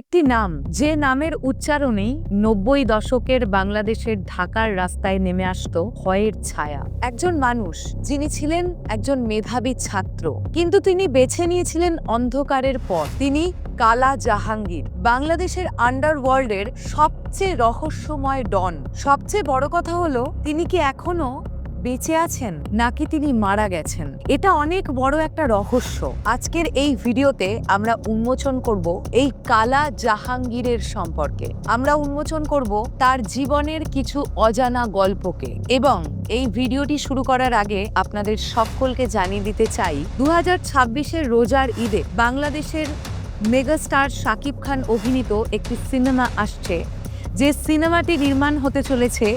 একটি নাম, যে নামের উচ্চারণেই নব্বই দশকের বাংলাদেশের ঢাকার রাস্তায় নেমে আসতো ভয়ের ছায়া। একজন মানুষ, যিনি ছিলেন একজন মেধাবী ছাত্র, কিন্তু তিনি বেছে নিয়েছিলেন অন্ধকারের পর তিনি কালা জাহাঙ্গীর, বাংলাদেশের আন্ডারওয়ার্ল্ডের সবচেয়ে রহস্যময় ডন। সবচেয়ে বড় কথা হলো, তিনি কি এখনও বেঁচে আছেন নাকি তিনি মারা গেছেন? এটা অনেক বড় একটা রহস্য। আজকের এই ভিডিওতে আমরা উন্মোচন করব এই কালা জাহাঙ্গীরের সম্পর্কে। আমরা উন্মোচন করব তার জীবনের কিছু অজানা গল্পকে এবং এই ভিডিওটি শুরু করার আগে আপনাদের সকলকে জানিয়ে দিতে চাই দু হাজার রোজার ঈদে বাংলাদেশের মেগাস্টার শাকিব খান অভিনীত একটি সিনেমা আসছে। যে সিনেমাটি নির্মাণ হতে চলেছে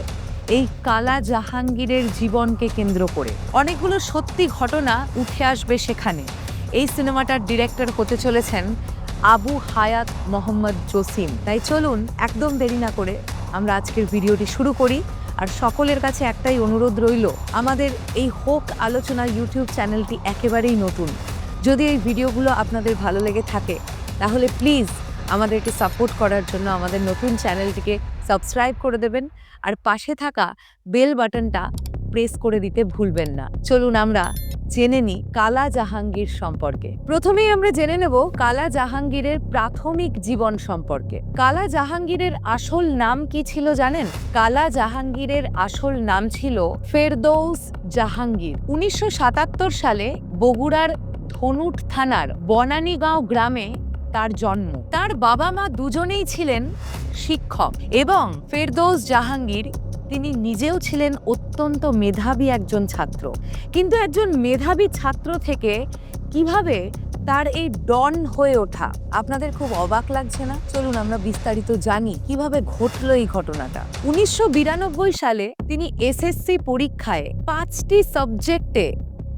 এই কালা জাহাঙ্গীরের জীবনকে কেন্দ্র করে। অনেকগুলো সত্যি ঘটনা উঠে আসবে সেখানে। এই সিনেমাটার ডিরেক্টর হতে চলেছেন আবু হায়াত মোহাম্মদ জসিম। তাই চলুন, একদম দেরি না করে আমরা আজকের ভিডিওটি শুরু করি। আর সকলের কাছে একটাই অনুরোধ রইল, আমাদের এই হোক আলোচনা ইউটিউব চ্যানেলটি একেবারেই নতুন। যদি এই ভিডিওগুলো আপনাদের ভালো লেগে থাকে, তাহলে প্লিজ আমাদেরকে সাপোর্ট করার জন্য আমাদের নতুন চ্যানেলটিকে সাবস্ক্রাইব করে দেবেন। আর পাশে থাকা বেল বাটনটা প্রেস করে দিতে ভুলবেন না। চলুন আমরা জেনে নিই কালা জাহাঙ্গীর সম্পর্কে। প্রথমেই আমরা জেনে নেব কালা জাহাঙ্গীরের প্রাথমিক জীবন সম্পর্কে। কালা জাহাঙ্গীরের আসল নাম কি ছিল জানেন? কালা জাহাঙ্গীরের আসল নাম ছিল ফেরদৌস জাহাঙ্গীর। উনিশশো সাতাত্তর সালে বগুড়ার ধনুট থানার বনানীগাঁও গ্রামে তার জন্ম। তার বাবা মা দুজনেই ছিলেন শিক্ষক এবং ফেরদৌস জাহাঙ্গীর তিনি নিজেও ছিলেন অত্যন্ত মেধাবী একজন ছাত্র। কিন্তু একজন মেধাবী ছাত্র থেকে কীভাবে তার এই ডন হয়ে ওঠা? আপনাদের খুব অবাক লাগছে না? চলুন আমরা বিস্তারিত জানি কীভাবে ঘটলো এই ঘটনাটা। উনিশশো বিরানব্বই সালে তিনি এসএসসি পরীক্ষায় পাঁচটি সাবজেক্টে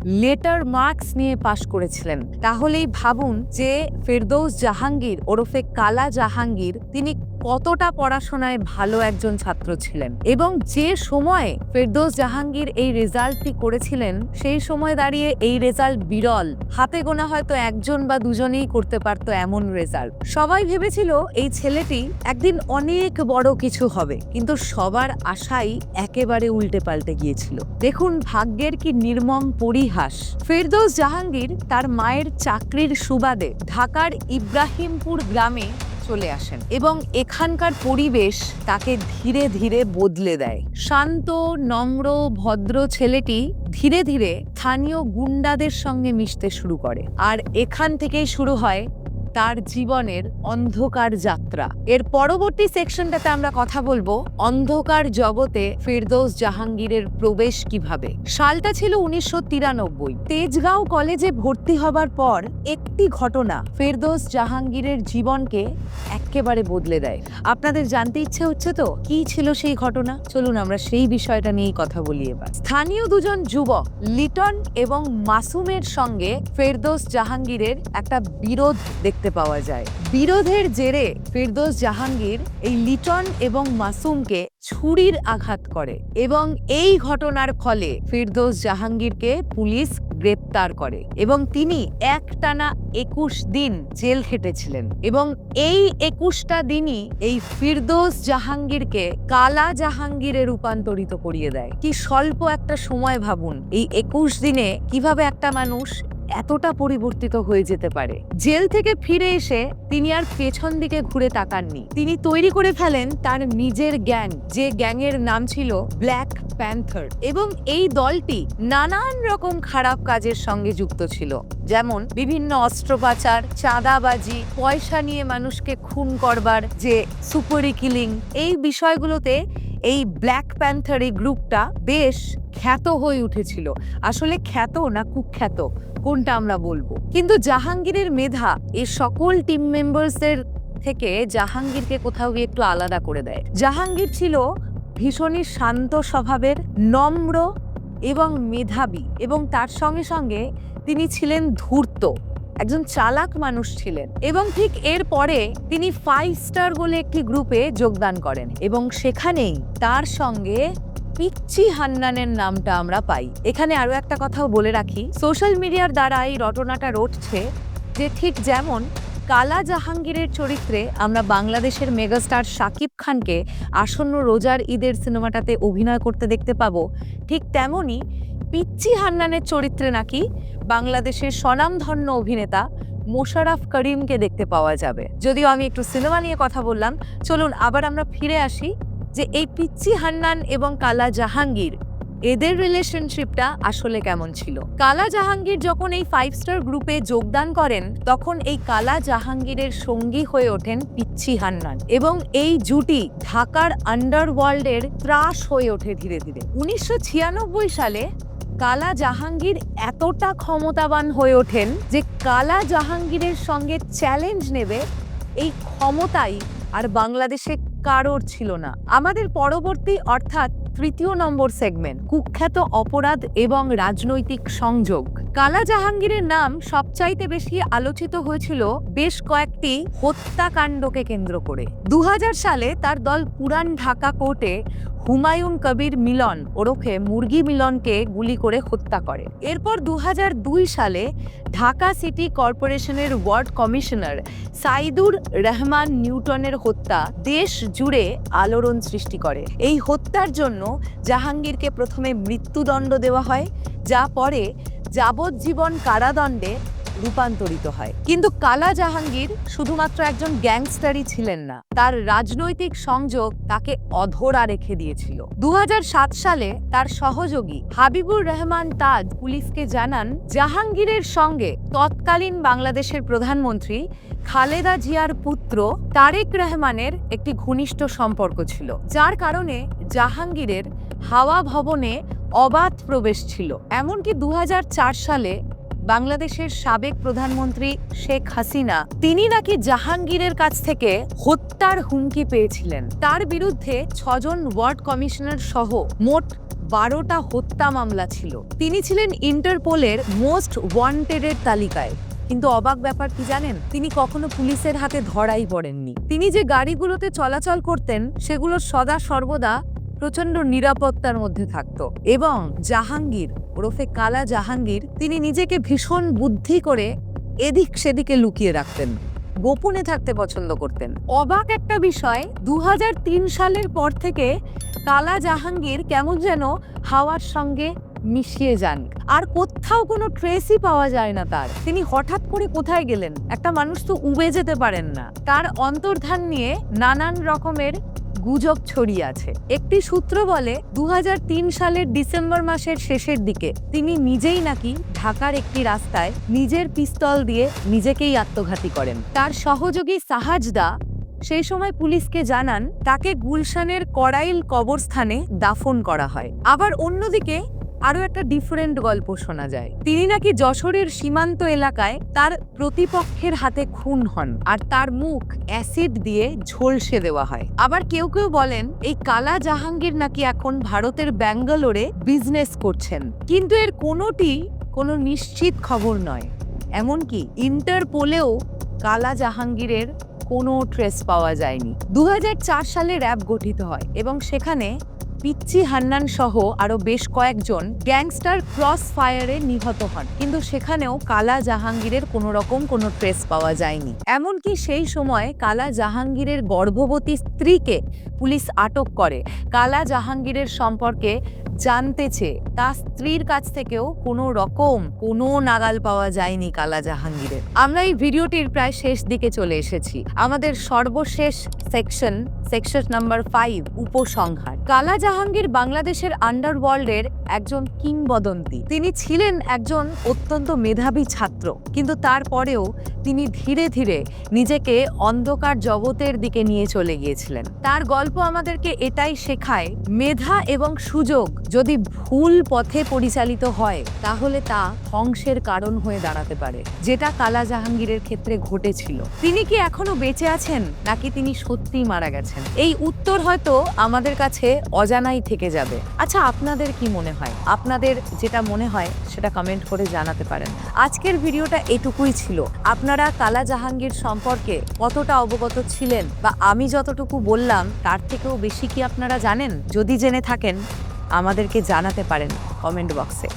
লেটার মার্কস নিয়ে পাশ করেছিলেন। তাহলেই ভাবুন যে ফেরদৌস জাহাঙ্গীর ওরফে কালা জাহাঙ্গীর তিনি কতটা পড়াশোনায় ভালো একজন ছাত্র ছিলেন। এবং যে সময়ে ফেরদৌস জাহাঙ্গীর এই রেজাল্টটি করেছিলেন, সেই সময় দাঁড়িয়ে এই রেজাল্ট বিরল। হাতে গোনা হয়তো একজন বা দুজনেই করতে পারতো এমন রেজাল্ট। সবাই ভেবেছিল এই ছেলেটি একদিন অনেক বড় কিছু হবে, কিন্তু সবার আশাই একেবারে উল্টে পাল্টে গিয়েছিল। দেখুন ভাগ্যের কি নির্মম পরিহাস। ফেরদৌস জাহাঙ্গীর তার মায়ের চাকরির সুবাদে ঢাকার ইব্রাহিমপুর গ্রামে চলে আসেন এবং এখানকার পরিবেশ তাকে ধীরে ধীরে বদলে দেয়। শান্ত, নম্র, ভদ্র ছেলেটি ধীরে ধীরে স্থানীয় গুন্ডাদের সঙ্গে মিশতে শুরু করে। আর এখান থেকেই শুরু হয় তার জীবনের অন্ধকার যাত্রা। এর পরবর্তী সেকশনটাতে আমরা কথা বলব অন্ধকার জগতে ফেরদৌস জাহাঙ্গীরের প্রবেশ কীভাবে। সালটা ছিল উনিশশো তিরানব্বই। তেজগাঁও কলেজে ভর্তি হবার পর একটি ঘটনা ফেরদৌস জাহাঙ্গীরের জীবনকে একেবারে বদলে দেয়। আপনাদের জানতে ইচ্ছে হচ্ছে তো কি ছিল সেই ঘটনা? চলুন আমরা সেই বিষয়টা নিয়েই কথা বলি এবার। স্থানীয় দুজন যুবক, লিটন এবং মাসুমের সঙ্গে ফেরদৌস জাহাঙ্গীরের একটা বিরোধ দেখতে পাওয়া যায়। বিরোধের জেরে ফেরদৌস জাহাঙ্গীর এই লিটন এবং মাসুমকে ছুরির আঘাত করে এবং এই ঘটনার ফলে ফিরদৌস জাহাঙ্গীরকে পুলিশ গ্রেপ্তার করে এবং তিনি একটানা একুশ দিন জেল খেটেছিলেন এবং এই একুশটা দিনই এই ফিরদৌস জাহাঙ্গীরকে কালা জাহাঙ্গীরে রূপান্তরিত করিয়ে দেয়। কি স্বল্প একটা সময় ভাবুন, এই একুশ দিনে কীভাবে একটা মানুষ এতটা পরিবর্তিত হয়ে যেতে পারে। জেল থেকে ফিরে এসে তিনি আর পেছন দিকে ঘুরে তাকাননি। তিনি তৈরি করে ফেলেন তার নিজের গ্যাং, যে গ্যাংয়ের নাম ছিল ব্ল্যাক প্যান্থার এবং এই দলটি নানান রকম খারাপ কাজের সঙ্গে যুক্ত ছিল। যেমন বিভিন্ন অস্ত্র পাচার চাঁদাবাজি, পয়সা নিয়ে মানুষকে খুন করবার যে সুপারি কিলিং, এই বিষয়গুলোতে এই ব্ল্যাক প্যান্থার এই গ্রুপটা বেশ খ্যাত হয়ে উঠেছিল। আসলে খ্যাত না কুখ্যাত? কোনটা আমরা বলব? কিন্তু জাহাঙ্গীরের মেধা এই সকল টিম মেম্বার্সের থেকে জাহাঙ্গীরকে কোথাও গিয়ে একটু আলাদা করে দেয়। জাহাঙ্গীর ছিল ভীষণই শান্ত স্বভাবের, নম্র এবং মেধাবী এবং তার সঙ্গে সঙ্গে তিনি ছিলেন ধূর্ত, একজন চালাক মানুষ ছিলেন এবং ঠিক এর পরে তিনি ফাইভ স্টার বলে একটি গ্রুপে যোগদান করেন এবং সেখানেই তার সঙ্গে পিচ্চি হান্নানের নামটা আমরা পাই। এখানে আরও একটা কথাও বলে রাখি। সোশ্যাল মিডিয়ার দ্বারা এই রটনাটা রটছে যে ঠিক যেমন কালা জাহাঙ্গীরের চরিত্রে আমরা বাংলাদেশের মেগাস্টার শাকিব খানকে আসন্ন রোজার ঈদের সিনেমাটাতে অভিনয় করতে দেখতে পাবো, ঠিক তেমনই পিচ্চি হান্নানের চরিত্রে নাকি বাংলাদেশের স্বনামধন্য অভিনেতা মোশারফ করিমকে দেখতে পাওয়া যাবে। যদিও আমি একটু সিনেমা নিয়ে কথা বললাম, চলুন আবার আমরা ফিরে আসি যে এই পিচ্চি হান্নান এবং কালা জাহাঙ্গীর, এদের রিলেশনশিপটা আসলে কেমন ছিল? কালা জাহাঙ্গীর যখন এই ফাইভ স্টার গ্রুপে যোগদান করেন, তখন এই কালা জাহাঙ্গীরের সঙ্গী হয়ে ওঠেন পিচ্ছি হান্নান এবং এই জুটি ঢাকার আন্ডারওয়ার্ল্ডের ত্রাস হয়ে ওঠে ধীরে ধীরে। উনিশশো ছিয়ানব্বই সালে কালা জাহাঙ্গীর এতটা ক্ষমতাবান হয়ে ওঠেন যে কালা জাহাঙ্গীরের সঙ্গে চ্যালেঞ্জ নেবে এই ক্ষমতাই আর বাংলাদেশে কারোর ছিল না। আমাদের পরবর্তী অর্থাৎ তৃতীয় নম্বর সেগমেন্ট কুখ্যাত অপরাধ এবং রাজনৈতিক সংযোগ। কালা জাহাঙ্গীরের নাম সবচাইতে বেশি আলোচিত হয়েছিল বেশ কয়েকটি হত্যাকাণ্ডকে কেন্দ্র করে। দু সালে তার দল পুরান ঢাকা কোর্টে হুমায়ুন কবির মিলন ওরফে মুরগি মিলনকে গুলি করে হত্যা করে। এরপর দু হাজার দুই সালে ঢাকা সিটি কর্পোরেশনের ওয়ার্ড কমিশনার সাইদুর রহমান নিউটনের হত্যা দেশ জুড়ে আলোড়ন সৃষ্টি করে। এই হত্যার জন্য জাহাঙ্গীরকে প্রথমে মৃত্যুদণ্ড দেওয়া হয়, যা পরে যাবজ্জীবন কারাদণ্ডে রূপান্তরিত হয়। কিন্তু কালা জাহাঙ্গীর শুধুমাত্র একজন গ্যাংস্টারই ছিলেন না। তার রাজনৈতিক সংযোগ তাকে অধরা রেখে দিয়েছিল। দুহাজার সাত সালে তার সহযোগী হাবিবুর রহমান তাজ পুলিশকে জানান, জাহাঙ্গীরের সঙ্গে তৎকালীন বাংলাদেশের প্রধানমন্ত্রী খালেদা জিয়ার পুত্র তারেক রহমানের একটি ঘনিষ্ঠ সম্পর্ক ছিল, যার কারণে জাহাঙ্গীরের হাওয়া ভবনে অবাধ প্রবেশ ছিল। এমনকি দু হাজার চার সালে বাংলাদেশের সাবেক প্রধানমন্ত্রী শেখ হাসিনা, তিনি নাকি জাহাঙ্গীরের কাছ থেকে হত্যার হুমকি পেয়েছিলেন। তার বিরুদ্ধে ছজন ওয়ার্ড কমিশনার সহ মোট বারোটা হত্যা মামলা ছিল। তিনি ছিলেন ইন্টারপোলের মোস্ট ওয়ান্টেডের তালিকায়। কিন্তু অবাক ব্যাপার কি জানেন? তিনি কখনো পুলিশের হাতে ধরাই পড়েননি। তিনি যে গাড়িগুলোতে চলাচল করতেন, সেগুলো সদা সর্বদা প্রচণ্ড নিরাপত্তার মধ্যে থাকত এবং জাহাঙ্গীর, ওরফে কালা জাহাঙ্গীর, তিনি নিজেকে ভীষণ বুদ্ধি করে এদিক সেদিকে লুকিয়ে রাখতেন, গোপনে থাকতে পছন্দ করতেন। অবাক একটা বিষয় দু হাজার তিন সালের পর থেকে কালা জাহাঙ্গীর কেমন যেন হাওয়ার সঙ্গে মিশিয়ে যান। আর কোথাও কোনো ট্রেসই পাওয়া যায় না তার। তিনি হঠাৎ করে কোথায় গেলেন? একটা মানুষ তো উবে যেতে পারেন না। তার অন্তর্ধান নিয়ে নানান রকমের গুজব ছড়িয়ে আছে। একটি সূত্র বলে, দুহাজার তিন সালের ডিসেম্বর মাসের শেষের দিকে তিনি নিজেই নাকি ঢাকার একটি রাস্তায় নিজের পিস্তল দিয়ে নিজেকেই আত্মঘাতী করেন। তার সহযোগী সাহাজদা সেই সময় পুলিশকে জানান, তাকে গুলশানের করাইল কবরস্থানে দাফন করা হয়। আবার অন্যদিকে আরও একটা ডিফারেন্ট গল্প শোনা যায়। তিনি নাকি যশোরের সীমান্ত এলাকায় তার প্রতিপক্ষের হাতে খুন হন আর তার মুখ অ্যাসিড দিয়ে ঝলসে দেওয়া হয়। আবার কেউ কেউ বলেন, এই কালা জাহাঙ্গীর নাকি এখন ভারতের ব্যাঙ্গালোরে বিজনেস করছেন। কিন্তু এর কোনোটি কোনো নিশ্চিত খবর নয়। এমনকি ইন্টারপোলেও কালা জাহাঙ্গীরের কোনো ট্রেস পাওয়া যায়নি। দু হাজার চার সালে র্যাব গঠিত হয় এবং সেখানে পিচ্চি হান্নান সহ আরও বেশ কয়েকজন গ্যাংস্টার ক্রস ফায়ারে নিহত হন। কিন্তু সেখানেও কালা জাহাঙ্গীরের কোনো রকম কোনো ট্রেস পাওয়া যায়নি। এমনকি সেই সময় কালা জাহাঙ্গীরের গর্ভবতী স্ত্রীকে পুলিশ আটক করে। কালা জাহাঙ্গীরের সম্পর্কে জানতে চেয়ে তার স্ত্রীর কাছ থেকেও কোনো রকম কোনো নাগাল পাওয়া যায়নি কালা জাহাঙ্গীরের আমরা এই ভিডিওটির প্রায় শেষ দিকে চলে এসেছি। আমাদের সর্বশেষ সেকশন সেকশন নাম্বার ফাইভ উপসংহার। কালা জাহাঙ্গীর বাংলাদেশের আন্ডারওয়ার্ল্ডের একজন কিংবদন্তি। তিনি ছিলেন একজন অত্যন্ত মেধাবী ছাত্র, কিন্তু তারপরেও তিনি ধীরে ধীরে নিজেকে অন্ধকার জগতের দিকে নিয়ে চলে গিয়েছিলেন। তার গল্প আমাদেরকে এটাই শেখায়, মেধা এবং সুযোগ যদি ভুল পথে পরিচালিত হয়, তাহলে তা ধ্বংসের কারণ হয়ে দাঁড়াতে পারে, যেটা কালা জাহাঙ্গীরের ক্ষেত্রে ঘটেছিল। তিনি কি এখনও বেঁচে আছেন, নাকি তিনি সত্যিই মারা গেছেন? এই উত্তর হয়তো আমাদের কাছে অজানাই থেকে যাবে। আচ্ছা আপনাদের কি মনে হয়? আপনাদের যেটা মনে হয়, সেটা কমেন্ট করে জানাতে পারেন। আজকের ভিডিওটা এটুকুই ছিল। আপনারা কালা জাহাঙ্গীর সম্পর্কে কতটা অবগত ছিলেন, বা আমি যতটুকু বললাম, তার থেকেও বেশি কি আপনারা জানেন? যদি জেনে থাকেন আমাদেরকে জানাতে পারেন কমেন্ট বক্সে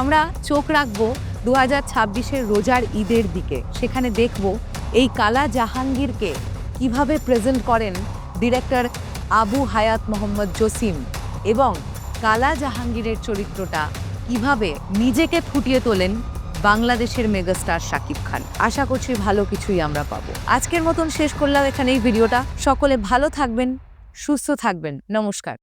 আমরা চোখ রাখব দু হাজার ছাব্বিশের রোজার ঈদের দিকে। সেখানে দেখব এই কালা জাহাঙ্গীরকে কীভাবে প্রেজেন্ট করেন ডিরেক্টর আবু হায়াত মোহাম্মদ জসিম এবং কালা জাহাঙ্গীরের চরিত্রটা কীভাবে নিজেকে ফুটিয়ে তোলেন বাংলাদেশের মেগাস্টার শাকিব খান। আশা করছি ভালো কিছুই আমরা পাবো। আজকের মতন শেষ করলাম এখানে এই ভিডিওটা। সকলে ভালো থাকবেন, সুস্থ থাকবেন। নমস্কার।